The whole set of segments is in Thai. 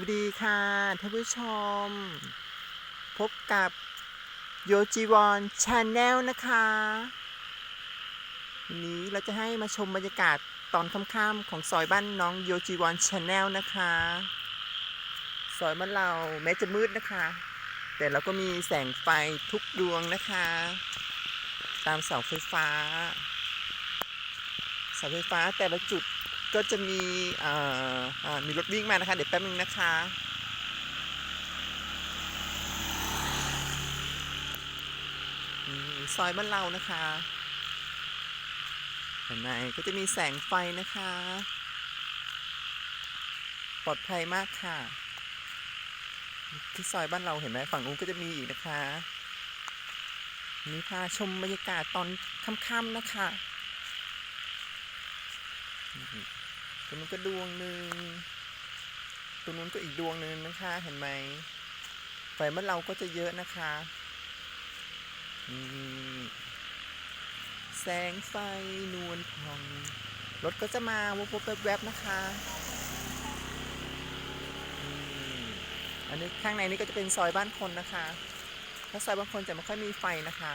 วัสดีค่ะท่านผู้ชม พบกับโยจิวอนชาแนลนะคะวันนี้เราจะให้มาชมบรรยากาศตอนค่ำๆของซอยบ้านน้องโยจิวอนชาแนลนะคะ ซอยบ้านเราแม้จะมืดนะคะ แต่เราก็มีแสงไฟทุกดวงนะคะ ตามเสาไฟฟ้าเสาไฟฟ้าแต่ละจุด ก็จะมีมีรถวิ่งมานะคะ เดี๋ยวแป๊บนึงนะคะซอยบ้านเรานะคะเห็นไหมก็จะมีแสงไฟนะคะ ปลอดภัยมากค่ะ ที่ซอยบ้านเราเห็นไหมฝั่งนู้นก็จะมีอีกนะคะนี่พาชมบรรยากาศตอนค่ำๆนะคะ ตรงนู้นก็ดวงหนึ่งตรงนู้นก็อีกดวงหนึ่งนะคะ เห็นไหมไฟบ้านเราก็จะเยอะนะคะแสงไฟนวลพอง รถก็จะมาวับๆแวบๆนะคะ อันนี้ข้างในนี้ก็จะเป็นซอยบ้านคนนะคะ ถ้าซอยบ้านคนจะไม่ค่อยมีไฟนะคะ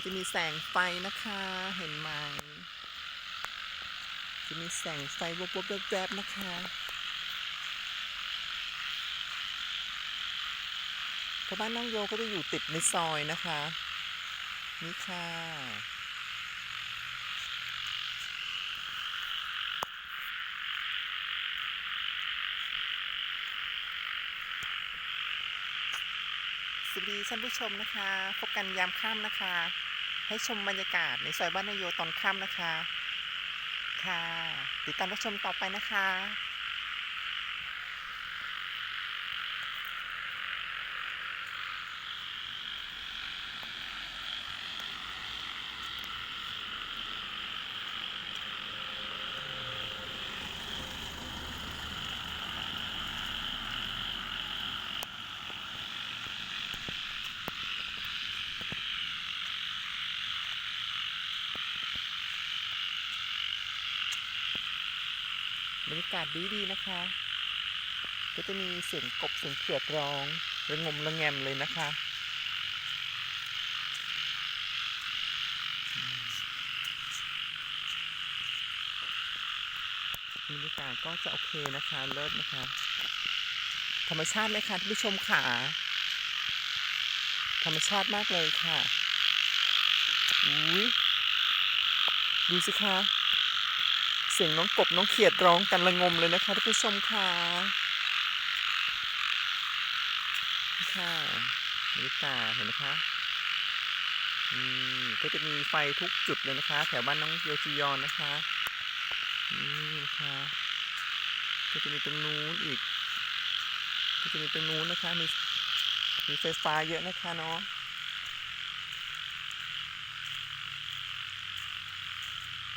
ก็จะมีแสงไฟนะคะ เห็นไหม จะมีแสงไฟวบๆแวบๆนะคะเพราะบ้านน้องโยก็จะอยู่ติดในซอยนะคะ นี่ค่ะสวัสดีท่านผู้ชมนะคะ พบกันยามค่ำนะคะ ให้ชมบรรยากาศในซอยบ้านนายโยตอนค่ำนะคะ ค่ะ ติดตามรับชมต่อไปนะคะ บรรยากาศดีดีๆนะคะ ก็จะมีเสียงกบเสียงเขียดร้องระงมระแงมเลยนะคะบรรยากาศก็จะโอเคนะคะเลิศนะคะ ธรรมชาติไหมคะท่านผู้ชมขาธรรมชาติมากเลยค่ะอุ้ยดูสิคะ สียงน้องกบน้องเขียดร้องกันระงมเลยนะคะท่านผู้ชมค่ะค่ะบรรยากาเห็นไหมคะอืมก็จะมีไฟทุกจุดเลยนะคะ แถวบ้านน้องโยจิยอนนะคะนี่นะคะก็จะมีตรงนู้นอีกก็จะมีตรงนู้นนะคะมีมีไฟฟ้าเยอะนะคะเนาะ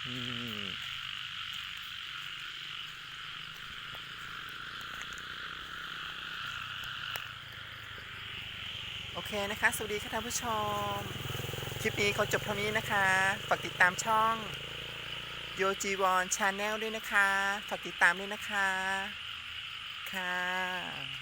อืม อเคนะคะ สวัสดีค่ะท่านผู้ชม คลิปนี้เขาจบเท่านี้นะคะ ฝากติดตามช่องโยจีวอนชาแนลด้วยนะคะ ฝากติดตามด้วยนะคะ ค่ะ